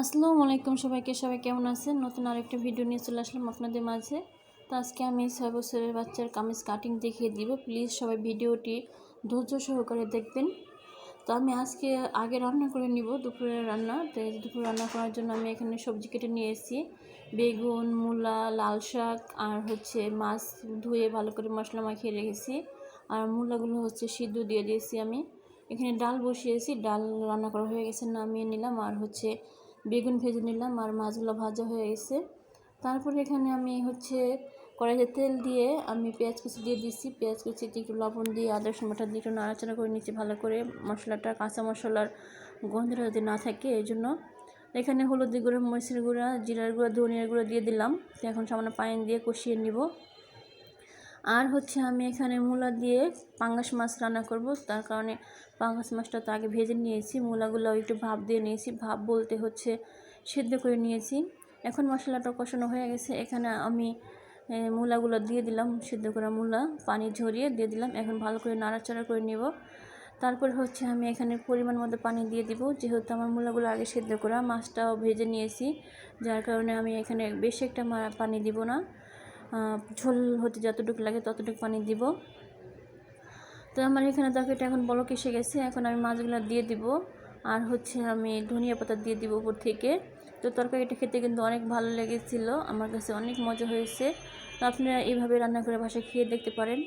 আসসালামু আলাইকুম সবাইকে। সবাই কেমন আছেন? নতুন আরেকটা ভিডিও নিয়ে চলে আসলাম আপনাদের মাঝে। তো আজকে আমি ছয় বছরের বাচ্চার কামিজ কাটিং দেখিয়ে দিব। প্লিজ সবাই ভিডিওটি ধৈর্য সহকারে দেখবেন। তো আমি আজকে আগে রান্না করে নিব দুপুরের রান্না। তো দুপুর রান্না করার জন্য আমি এখানে সবজি কেটে নিয়ে এসেছি বেগুন, মূলা, লাল শাক আর হচ্ছে মাছ ধুয়ে ভালো করে মশলা মাখিয়ে রেখেছি। আর মূলাগুলো হচ্ছে সিদ্ধ দিয়ে দিয়েছি আমি। এখানে ডাল বসিয়েছি। ডাল রান্না করা হয়ে গেছে, নামিয়ে নিলাম। আর হচ্ছে বেগুন ভেজে নিলাম আর মাছগুলো ভাজা হয়ে গেছে। তারপরে এখানে আমি হচ্ছে কড়াইতে তেল দিয়ে আমি পেঁয়াজ কুচি দিয়ে দিচ্ছি পেঁয়াজ কুচিতে একটু লবণ দিয়ে আদা রসুনটা দিয়ে একটু নাড়াচাড়া করে নিচ্ছি ভালো করে। মশলাটা, কাঁচা মশলার গন্ধটা যদি না থাকে, এই জন্য এখানে হলুদি গুঁড়ো, মরিচের গুঁড়া, জিরার গুঁড়া, ধনিয়ার গুঁড়া দিয়ে দিলাম। এখন সামান্য পানি দিয়ে কষিয়ে নিব। আর হচ্ছে আমি এখানে মূলা দিয়ে পাঙ্গাস মাছ রান্না করব। তার কারণে পাঙ্গাস মাছটা তো আগে ভেজে নিয়েছি, মূলাগুলো একটু ভাপ দিয়ে নিয়েছি। ভাপ বলতে হচ্ছে সেদ্ধ করে নিয়েছি। এখন মশলাটা কষানো হয়ে গেছে। এখানে আমি মূলাগুলো দিয়ে দিলাম, সিদ্ধ করা মূলা। পানি ঝরিয়ে দিয়ে দিলাম। এখন ভালো করে নাড়াচাড়া করে নেব। তারপর হচ্ছে আমি এখানে পরিমাণ মতো পানি দিয়ে দিব। যেহেতু আমার মূলাগুলো আগে সেদ্ধ করা, মাছটাও ভেজে নিয়েছি। যার কারণে আমি এখানে বেশি একটা পানি দিব না। ঝোল হতে যতটুকু লাগে ততটুকু পানি দিব। তো আমার এখানে তরকারিটা এখন বলক এসে গেছে। এখন আমি মাছগুলো দিয়ে দিব। আর হচ্ছে আমি ধনিয়া পাতা দিয়ে দিব উপর থেকে। তো তরকারিটা খেতে কিন্তু অনেক ভালো লেগেছিলো। আমার কাছে অনেক মজা হয়েছে। তো আপনারা এইভাবে রান্না করে বাসায় খেয়ে দেখতে পারেন।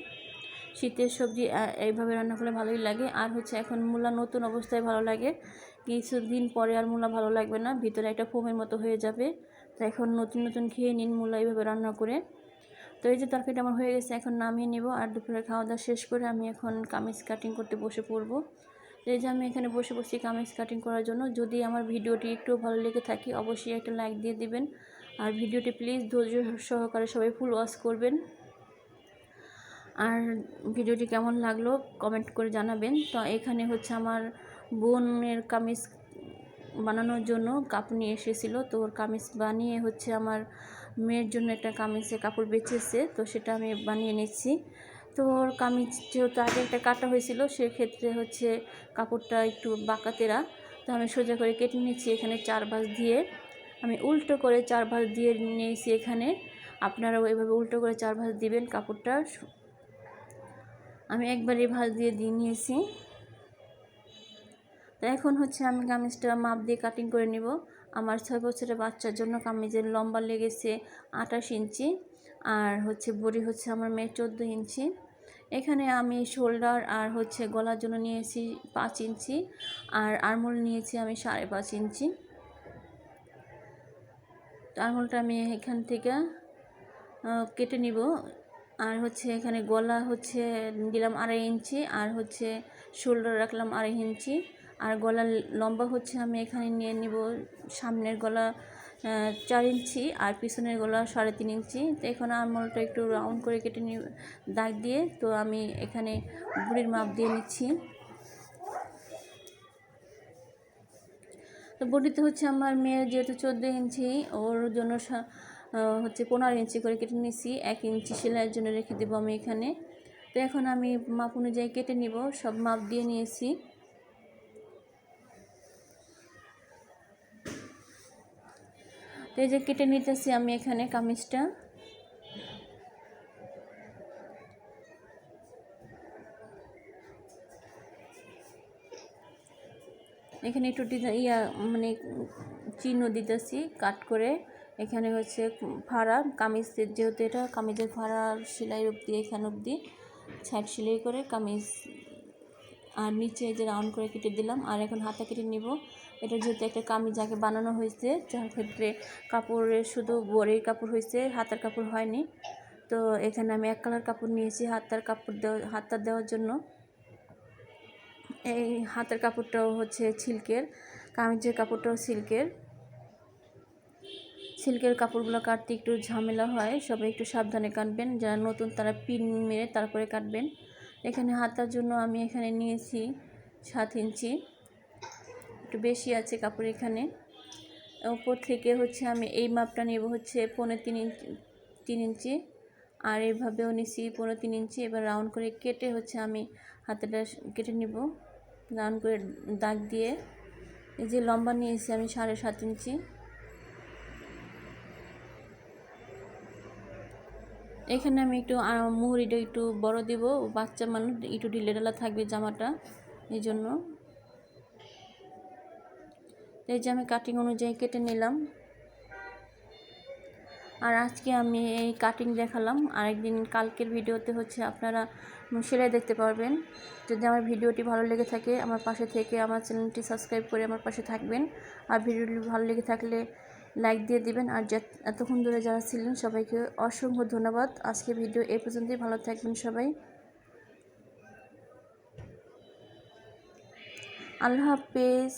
শীতের সবজি এইভাবে রান্না করলে ভালোই লাগে। আর হচ্ছে এখন মূলা নতুন অবস্থায় ভালো লাগে। কিছুদিন পরে আর মূলা ভালো লাগবে না। ভিতরে একটা ফোমের মতো হয়ে যাবে। তো এখন নতুন নতুন খেয়ে নিন মূলা এইভাবে রান্না করে। তো এই যে তরকারিটা আমার হয়ে গেছে, এখন নামিয়ে নেব আর দুপুরে খাওয়া দাওয়া শেষ করে আমি এখন কামিজ কাটিং করতে বসে পড়ব। এই যে আমি এখানে বসে বসে কামিজ কাটিং করার জন্য। যদি আমার ভিডিওটি একটু ভালো লেগে থাকে, অবশ্যই একটা লাইক দিয়ে দিবেন। আর ভিডিওটি প্লিজ ধৈর্য সহকারে সবাই ফুল ওয়াশ করবেন। আর ভিডিওটি কেমন লাগল কমেন্ট করে জানাবেন। তো এখানে হচ্ছে আমার বোনের কামিজ বানানোর জন্য কাপড় নিয়ে এসেছিল। তো ওর কামিজ বানিয়ে হচ্ছে আমার মেয়ের জন্য একটা কামিজে কাপড় বেঁচেছে, তো সেটা আমি বানিয়ে নিচ্ছি। তো ওর কামিজ যেহেতু আগে একটা কাটা হয়েছিল, সেক্ষেত্রে হচ্ছে কাপড়টা একটু বাঁকাতেরা। তো আমি সোজা করে কেটে নিচ্ছি এখানে চার ভাঁজ দিয়ে। আমি উল্টো করে চার ভাঁজ দিয়ে নিয়েছি এখানে। আপনারাও এভাবে উল্টো করে চার ভাঁজ দিবেন কাপড়টা। আমি একবারই ভাঁজ দিয়ে দিয়ে নিয়েছি। তো এখন হচ্ছে আমি কামিজটা মাপ দিয়ে কাটিং করে নিব। আমার ছয় বছরের বাচ্চার জন্য কামিজের লম্বা লেগেছে আঠাশ ইঞ্চি, আর হচ্ছে বড়ি হচ্ছে আমার মেয়ে চোদ্দ ইঞ্চি। এখানে আমি শোল্ডার আর হচ্ছে গলার জন্য নিয়েছি পাঁচ ইঞ্চি, আর আরমোল নিয়েছি আমি সাড়ে পাঁচ ইঞ্চি। আরমোলটা আমি এখান থেকে কেটে নিব, আর হচ্ছে এখানে গলা হচ্ছে দিলাম আড়াই ইঞ্চি, আর হচ্ছে শোল্ডার রাখলাম আড়াই ইঞ্চি। আর গলার লম্বা হচ্ছে আমি এখানে নিয়ে নিব। সামনের গলা চার ইঞ্চি আর পিছনের গলা সাড়ে তিন ইঞ্চি। তো এখানে আমলটা একটু রাউন্ড করে কেটে নি দাগ দিয়ে। তো আমি এখানে বুড়ির মাপ দিয়ে নিচ্ছি। তো বডিতে হচ্ছে আমার মেয়ের যেহেতু চোদ্দ ইঞ্চি, ওর জন্য হচ্ছে পনেরো ইঞ্চি করে কেটে নিচ্ছি এক ইঞ্চি সেলাইয়ের জন্য রেখে দেবো আমি এখানে। তো এখন আমি মাপ অনুযায়ী কেটে নিব, সব মাপ দিয়ে নিয়েছি। এই যে কেটে নিতেছি আমি এখানে কামিজটা। এখানে একটু ইয়া মানে চিহ্ন দিতেছি, কাট করে। এখানে হচ্ছে ফাড়া কামিজ যেহেতু এটা, কামিজের ফাড়া সেলাই অবধি, এখানে অবধি ছাইড সেলাই করে কামিজ আর নিচে যে রাউন্ড করে কেটে দিলাম, আর এখন হাতা কেটে নিব। এটা যেহেতু একটা কামিজ আগে বানানো হয়েছে, যার ক্ষেত্রে কাপড়ের শুধু বরের কাপড় হয়েছে, হাতার কাপড় হয়নি। তো এখানে আমি এক কালার কাপড় নিয়েছি হাতার কাপড় দেওয়া হাতটা দেওয়ার জন্য। এই হাতের কাপড়টাও হচ্ছে সিল্কের, কামিজের কাপড়টাও সিল্কের। সিল্কের কাপড়গুলো কাটতে একটু ঝামেলা হয়, সবাই একটু সাবধানে কাটবেন। যারা নতুন তারা পিন মেরে তারপরে কাটবেন। এখানে হাতার জন্য আমি এখানে নিয়েছি সাত ইঞ্চি। একটু বেশি আছে কাপড় এখানে। ওপর থেকে হচ্ছে আমি এই মাপটা নেব হচ্ছে পনেরো তিন ইঞ্চি তিন ইঞ্চি। আর এইভাবেও নিছি পনেরো তিন ইঞ্চি। এবার রাউন্ড করে কেটে হচ্ছে আমি হাতেটা কেটে নিব। রাউন্ড করে দাগ দিয়ে। এই যে লম্বা নিয়েছি আমি সাড়ে সাত ইঞ্চি। এখানে আমি একটু মুহুরিটা একটু বড় দিব। বাচ্চা মানুষ একটু ঢিলে ঢালা থাকবে জামাটা, এই জন্য। এই যে আমি কাটিং অনুযায়ী কেটে নিলাম। আর আজকে আমি এই কাটিং দেখালাম। আরেকদিন কালকের ভিডিওতে হচ্ছে আপনারা সেলাই দেখতে পারবেন। যদি আমার ভিডিওটি ভালো লেগে থাকে, আমার পাশে থেকে আমার চ্যানেলটি সাবস্ক্রাইব করে আমার পাশে থাকবেন। আর ভিডিওটি ভালো লেগে থাকলে লাইক দিয়ে দিবেন। আর এতক্ষণ ধরে যারা ছিলেন, সবাইকে অসংখ্য ধন্যবাদ। আজকে ভিডিও এই পর্যন্তই। ভালো থাকবেন সবাই। আল্লাহ হাফেজ।